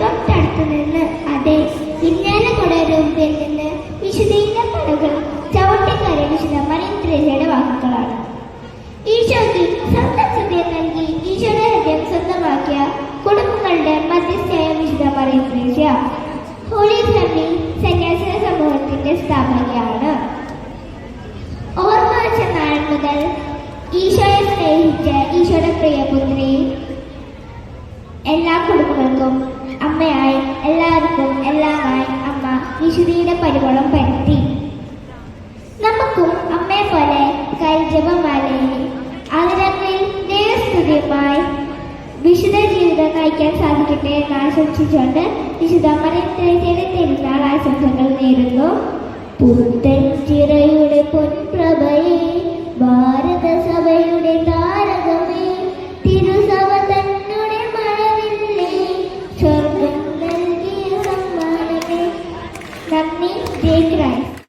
തൊട്ടടുത്ത് നിന്ന് അതെ വിജ്ഞാന കൊടരൂപിൽ നിന്ന് വിശുദ്ധീന പടകൾ ചവിട്ടിക്കയറിയ വിശുദ്ധ മറിയം ത്രേസ്യയുടെ വാക്കുകളാണ്. ഈശോയ്ക്ക് സ്വന്തം ഹൃദയം നൽകി ഈശോയുടെ ഹൃദയം സ്വന്തമാക്കിയ കുടുംബങ്ങളുടെ മധ്യസ്ഥയായ വിശുദ്ധ മറിയം ഹോളി ഫാമിലി സന്യാസിക സമൂഹത്തിന്റെ സ്ഥാപകയാണ്. ഓർമ്മ വെച്ച നാൾ മുതൽ ഈശോയെ സ്നേഹിച്ച ഈശോയുടെ പ്രിയപുത്രി എല്ലാ കുടുംബങ്ങൾക്കും പരിമളം പരത്തി നമുക്കും അമ്മയെ പോലെ കൈജപമാലയിൽ ആഗ്രഹങ്ങളിൽ ദൈവസ്തുതിയുമായി വിശുദ്ധ ജീവിതം നയിക്കാൻ സാധിക്കട്ടെ എന്ന് ആശംസിച്ചുകൊണ്ട് വിശുദ്ധ മറിയത്തേയുടെ തിരുനാൾ ആശംസകൾ നേരുന്നു. പുത്തൻ ചിറയുടെ പൊൻപ്രഭയെ from me, Jay Christ.